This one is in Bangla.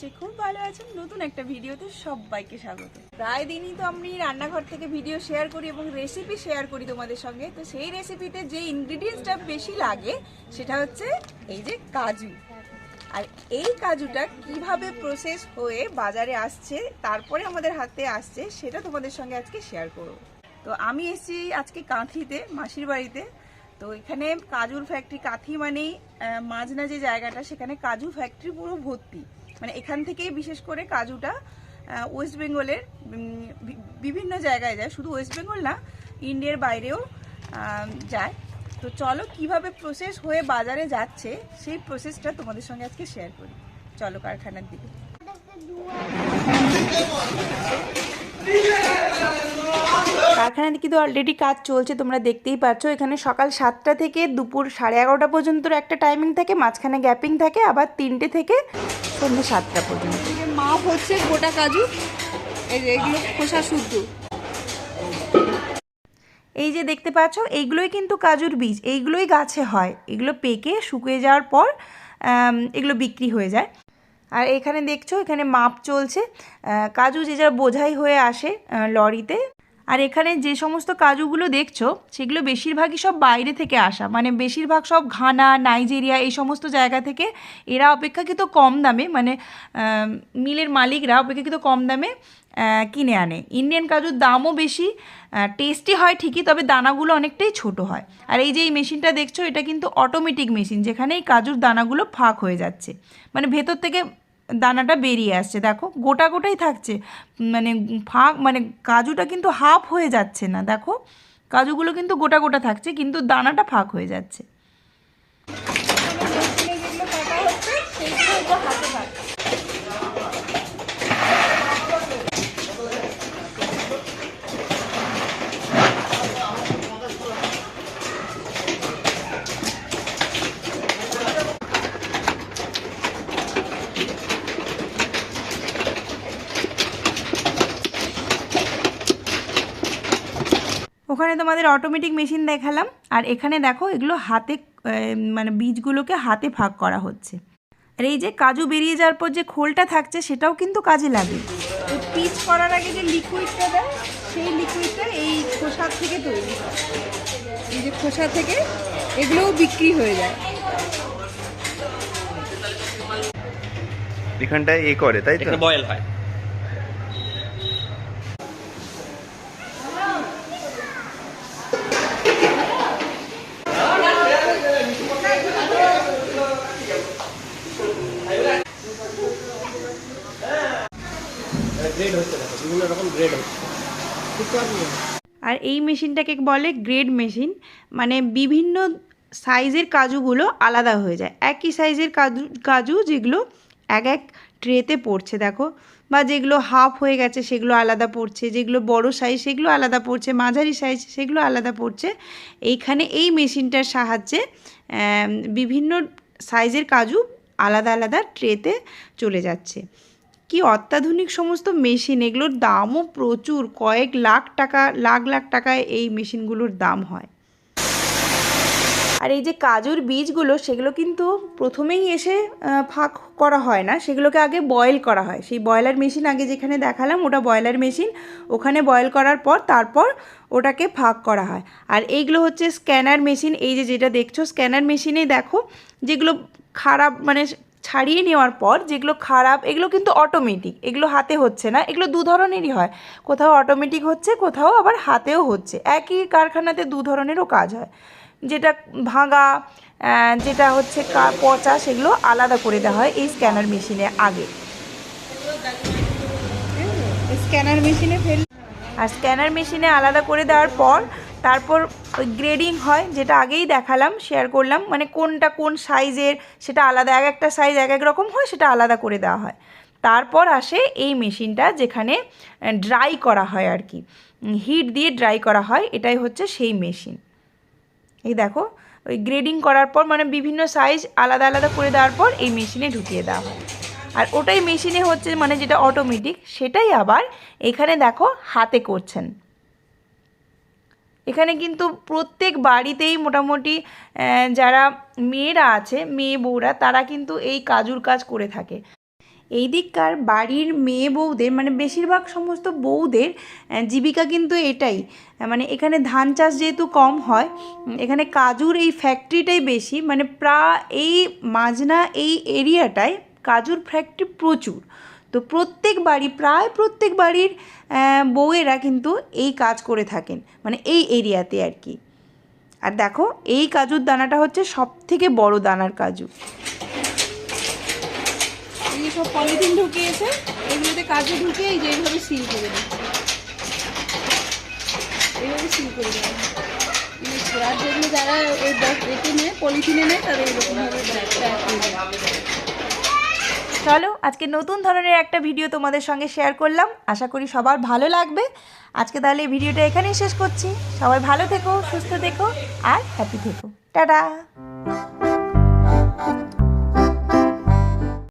নিশ্চয়ই। খুব ভালো আছেন। নতুন একটা ভিডিওতে সবাইকে স্বাগত। প্রায় দিনই তো আমি রান্নাঘর থেকে ভিডিও শেয়ার করি এবং রেসিপি শেয়ার করি তোমাদের সঙ্গে। তো সেই রেসিপিতে যে ইনগ্রিডিয়েন্টসটা বেশি লাগে, সেটা হচ্ছে এই যে কাজু। আর এই কাজুটা কীভাবে প্রসেস হয়ে বাজারে আসছে, তারপরে আমাদের হাতে আসছে, সেটা তোমাদের সঙ্গে আজকে শেয়ার করব। তো আমি এসেছি আজকে কাঁথিতে, মাসির বাড়িতে। তো এখানে কাজুর ফ্যাক্টরি কাঁথি মানেই মাঝনা যে জায়গাটা, সেখানে কাজু ফ্যাক্টরি পুরো ভর্তি। মানে এখান থেকেই বিশেষ করে কাজুটা ওয়েস্ট বেঙ্গলের বিভিন্ন জায়গায় যায়। শুধু ওয়েস্ট বেঙ্গল না ইন্ডিয়ার বাইরেও যায়। তো চলো কীভাবে প্রসেস হয়ে বাজারে যাচ্ছে, সেই প্রসেসটা তোমাদের সঙ্গে আজকে শেয়ার করি। চলো কারখানার দিকে। কারখানাতে কিন্তু অলরেডি কাজ চলছে, তোমরা দেখতেই পাচ্ছ। এখানে সকাল সাতটা থেকে দুপুর সাড়ে এগারোটা পর্যন্ত একটা টাইমিং থাকে, মাঝখানে গ্যাপিং থাকে, আবার তিনটে থেকে সন্ধ্যে সাতটা পর্যন্ত। মাপ হচ্ছে গোটা কাজু এই যে এগুলো খোসা শুদ্ধ। এই যে দেখতে পাচ্ছ এইগুলোই কিন্তু কাজুর বীজ এইগুলোই গাছে হয়। এগুলো পেকে শুকিয়ে যাওয়ার পর এগুলো বিক্রি হয়ে যায়। আর এখানে দেখছ এখানে মাপ চলছে। কাজু যে যা বোঝাই হয়ে আসে লরিতে। আর এখানে যে সমস্ত কাজুগুলো দেখছ, সেগুলো বেশিরভাগই সব বাইরে থেকে আসা। মানে বেশিরভাগ সব ঘানা, নাইজেরিয়া এই সমস্ত জায়গা থেকে এরা অপেক্ষাকৃত কম দামে মানে মিলের মালিকরা অপেক্ষাকৃত কম দামে কিনে আনে। ইন্ডিয়ান কাজুর দামও বেশি টেস্টি হয় ঠিকই, তবে দানাগুলো অনেকটাই ছোট হয়। আর এই যে এই মেশিনটা দেখছ, এটা কিন্তু অটোমেটিক মেশিন যেখানে এই কাজুর দানাগুলো ফাঁক হয়ে যাচ্ছে। মানে ভেতর থেকে দানাটা বেরিয়ে আসছে। দেখো, গোটা গোটাই থাকছে। মানে ফাঁক মানে কাজুটা কিন্তু হাফ হয়ে যাচ্ছে না, দেখো। কাজুগুলো কিন্তু গোটা গোটা থাকছে, কিন্তু দানাটা ফাঁক হয়ে যাচ্ছে যেগুলো কাটা হচ্ছে সেইগুলো হাতে কাটা ওখানে তোমাদের অটোমেটিক মেশিন দেখালাম। আর এখানে দেখো এগুলো হাতে মানে বীজগুলোকে হাতে ভাগ করা হচ্ছে। আর এই যে কাজু বেরিয়ে যাওয়ার পর যে খোলটা থাকছে সেটাও কিন্তু কাজে লাগে। পিচ করার আগে যে লিকুইডটা দেয় সেই লিকুইডটা এই খোসা থেকে তৈরি হয়। এই যে খোসা থেকে এগুলোও বিক্রি হয়ে যায়। এখানটায় এ করে তাই তো? বয়েল হয়। গ্রেড বিভিন্ন রকম গ্রেড হচ্ছে। আর এই মেশিনটাকে বলে গ্রেড মেশিন মানে বিভিন্ন সাইজের কাজুগুলো আলাদা হয়ে যায়। একই সাইজের কাজু কাজু যেগুলো এক এক ট্রেতে পড়ছে, দেখো। বা যেগুলো হাফ হয়ে গেছে, সেগুলো আলাদা পড়ছে। যেগুলো বড় সাইজ সেগুলো আলাদা পড়ছে। মাঝারি সাইজ সেগুলো আলাদা পড়ছে। এইখানে এই মেশিনটার সাহায্যে বিভিন্ন সাইজের কাজু আলাদা আলাদা ট্রেতে চলে যাচ্ছে। কি অত্যাধুনিক সমস্ত মেশিন? এগুলোর দামও প্রচুর। কয়েক লাখ টাকা, লাখ লাখ টাকায় এই মেশিনগুলোর দাম হয়। আর এই যে কাজুর বীজগুলো, সেগুলো কিন্তু প্রথমেই এসে ফাঁক করা হয় না। সেগুলোকে আগে বয়েল করা হয়। সেই বয়লার মেশিন আগে যেখানে দেখালাম, ওটা বয়লার মেশিন। ওখানে বয়েল করার পর তারপর ওটাকে ফাঁক করা হয়। আর এইগুলো হচ্ছে স্ক্যানার মেশিন। এই যে যেটা দেখছ, স্ক্যানার মেশিনেই দেখো, যেগুলো খারাপ মানে ছাড়িয়ে নেওয়ার পর যেগুলো খারাপ এগুলো কিন্তু অটোমেটিক এগুলো হাতে হচ্ছে না এগুলো দু ধরনেরই হয়। কোথাও অটোমেটিক হচ্ছে কোথাও আবার হাতেও হচ্ছে। একই কারখানাতে দু ধরনেরও কাজ হয়। যেটা ভাঙা যেটা হচ্ছে পচা সেগুলো আলাদা করে দেওয়া হয় এই স্ক্যানার মেশিনে আগে। স্ক্যানার মেশিনে ফেল আর স্ক্যানার মেশিনে আলাদা করে দেওয়ার পর তারপর ওই গ্রেডিং হয়, যেটা আগেই দেখালাম শেয়ার করলাম মানে কোনটা কোন সাইজের সেটা আলাদা, এক একটা সাইজ এক এক রকম হয়, সেটা আলাদা করে দেওয়া হয়। তারপর আসে এই মেশিনটা, যেখানে ড্রাই করা হয় আর কি। হিট দিয়ে ড্রাই করা হয়, এটাই হচ্ছে সেই মেশিন। এই দেখো, ওই গ্রেডিং করার পর মানে বিভিন্ন সাইজ আলাদা আলাদা করে দেওয়ার পর, এই মেশিনে ঢুকিয়ে দেওয়া হয়। আর ওটাই মেশিনে হচ্ছে মানে যেটা অটোমেটিক সেটাই আবার এখানে দেখো, হাতে করছেন। এখানে কিন্তু প্রত্যেক বাড়িতেই মোটামুটি যারা মেয়েরা আছে, মেয়ে বউরা, তারা কিন্তু এই কাজুর কাজ করে থাকে। এই দিককার বাড়ির মেয়ে বউদের মানে বেশিরভাগ সমস্ত বউদের জীবিকা কিন্তু এটাই। মানে এখানে ধান চাষ যেহেতু কম হয় এখানে কাজুর এই ফ্যাক্টরিটাই বেশি মানে প্রায় এই মাজনা এই এরিয়াটায় কাজুর ফ্যাক্টরি প্রচুর। তো প্রত্যেক বাড়ি, প্রায় প্রত্যেক বাড়ির বউয়েরা কিন্তু এই কাজ করে থাকেন মানে এই এরিয়াতে আর কি। আর দেখো, এই কাজুর দানাটা হচ্ছে সব থেকে বড় দানার কাজু। সব পলিথিন ঢুকিয়েছে এগুলোতে কাজু ঢুকে এই যে এইভাবে সিল করে দিচ্ছে এইভাবে সিল করে দেওয়া। এই যে আর যেগুলো যারা ওই বক্স এতে নেয়, পলিথিনে নেয়, তাদের এরকমভাবে চলো, আজকে নতুন ধরনের একটা ভিডিও তোমাদের সঙ্গে শেয়ার করলাম। আশা করি সবার ভালো লাগবে। আজকে তাহলে ভিডিওটা এখানেই শেষ করছি। সবাই ভালো থেকো, সুস্থ থেকো, আর হ্যাপি থেকো। টাটা!